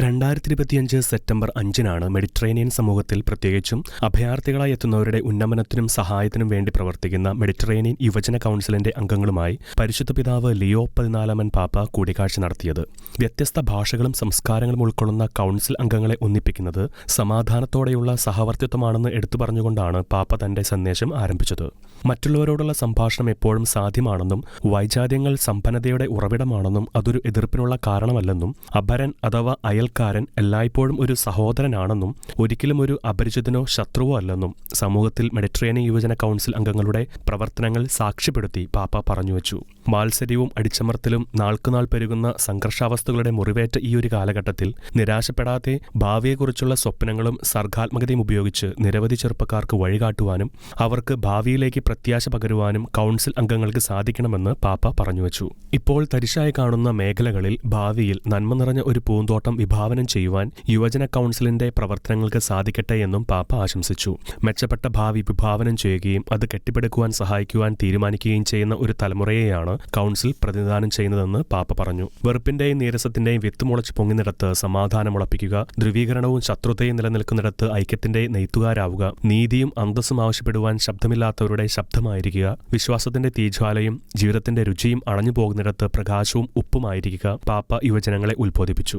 രണ്ടായിരത്തി ഇരുപത്തിയഞ്ച് സെപ്റ്റംബർ അഞ്ചിനാണ് മെഡിറ്ററേനിയൻ സമൂഹത്തിൽ പ്രത്യേകിച്ചും അഭയാർത്ഥികളായി എത്തുന്നവരുടെ ഉന്നമനത്തിനും സഹായത്തിനും വേണ്ടി പ്രവർത്തിക്കുന്ന മെഡിറ്ററേനിയൻ യുവജന കൗൺസിലിന്റെ അംഗങ്ങളുമായി പരിശുദ്ധ പിതാവ് ലിയോ പതിനാലാമൻ പാപ്പ കൂടിക്കാഴ്ച നടത്തിയത്. വ്യത്യസ്ത ഭാഷകളും സംസ്കാരങ്ങളും ഉൾക്കൊള്ളുന്ന കൗൺസിൽ അംഗങ്ങളെ ഒന്നിപ്പിക്കുന്നത് സമാധാനത്തോടെയുള്ള സഹവർത്തിത്വമാണെന്ന് എടുത്തു പറഞ്ഞുകൊണ്ടാണ് പാപ്പ തന്റെ സന്ദേശം ആരംഭിച്ചത്. മറ്റുള്ളവരോടുള്ള സംഭാഷണം എപ്പോഴും സാധ്യമാണെന്നും വൈജാത്യങ്ങൾ സമ്പന്നതയുടെ ഉറവിടമാണെന്നും അതൊരു എതിർപ്പിനുള്ള കാരണമല്ലെന്നും അപരൻ അഥവാ അയൽക്കാരൻ എല്ലായ്പ്പോഴും ഒരു സഹോദരനാണെന്നും ഒരിക്കലും ഒരു അപരിചിതനോ ശത്രുവോ അല്ലെന്നും സമൂഹത്തിൽ മെഡിറ്ററേനിയൻ യുവജന കൗൺസിൽ അംഗങ്ങളുടെ പ്രവർത്തനങ്ങൾ സാക്ഷ്യപ്പെടുത്തി പാപ്പ പറഞ്ഞുവച്ചു മാത്സര്യവും അടിച്ചമർത്തലും നാൾക്കുനാൾ പെരുകുന്ന സംഘർഷാവസ്ഥകളുടെ മുറിവേറ്റ ഈ ഒരു കാലഘട്ടത്തിൽ നിരാശപ്പെടാതെ ഭാവിയെക്കുറിച്ചുള്ള സ്വപ്നങ്ങളും സർഗാത്മകതയും ഉപയോഗിച്ച് നിരവധി ചെറുപ്പക്കാർക്ക് വഴികാട്ടുവാനും അവർക്ക് ഭാവിയിലേക്ക് പ്രത്യാശ പകരുവാനും കൗൺസിൽ അംഗങ്ങൾക്ക് സാധിക്കണമെന്ന് പാപ്പ പറഞ്ഞുവച്ചു ഇപ്പോൾ തരിശായി കാണുന്ന മേഖലകളിൽ ഭാവിയിൽ നന്മ നിറഞ്ഞ ഒരു പൂന്തോട്ടം വിഭാവനം ചെയ്യുവാൻ യുവജന കൗൺസിലിന്റെ പ്രവർത്തനങ്ങൾക്ക് സാധിക്കട്ടെ എന്നും പാപ്പ ആശംസിച്ചു. മെച്ചപ്പെട്ട ഭാവി വിഭാവനം ചെയ്യുകയും അത് കെട്ടിപ്പടുക്കുവാൻ സഹായിക്കുവാൻ തീരുമാനിക്കുകയും ചെയ്യുന്ന ഒരു തലമുറയെയാണ് കൗൺസിൽ പ്രതിനിധാനം ചെയ്യുന്നതെന്ന് പാപ്പ പറഞ്ഞു. വെറുപ്പിന്റെയും നീരസത്തിന്റെയും വിത്ത് മുളച്ച് പൊങ്ങുന്നിടത്ത് സമാധാനമുളപ്പിക്കുക ധ്രുവീകരണവും ശത്രുതയും നിലനിൽക്കുന്നിടത്ത് ഐക്യത്തിന്റെ നെയ്ത്തുകാരാവുക നീതിയും അന്തസ്സും ആവശ്യപ്പെടുവാൻ ശബ്ദമില്ലാത്തവരുടെ ശബ്ദമായിരിക്കുക വിശ്വാസത്തിന്റെ തീജ്വാലയും ജീവിതത്തിന്റെ രുചിയും അണഞ്ഞു പോകുന്നിടത്ത് പ്രകാശവും ഉപ്പുമായിരിക്കുക പാപ്പ യുവജനങ്ങളെ ഉത്ബോധിപ്പിച്ചു.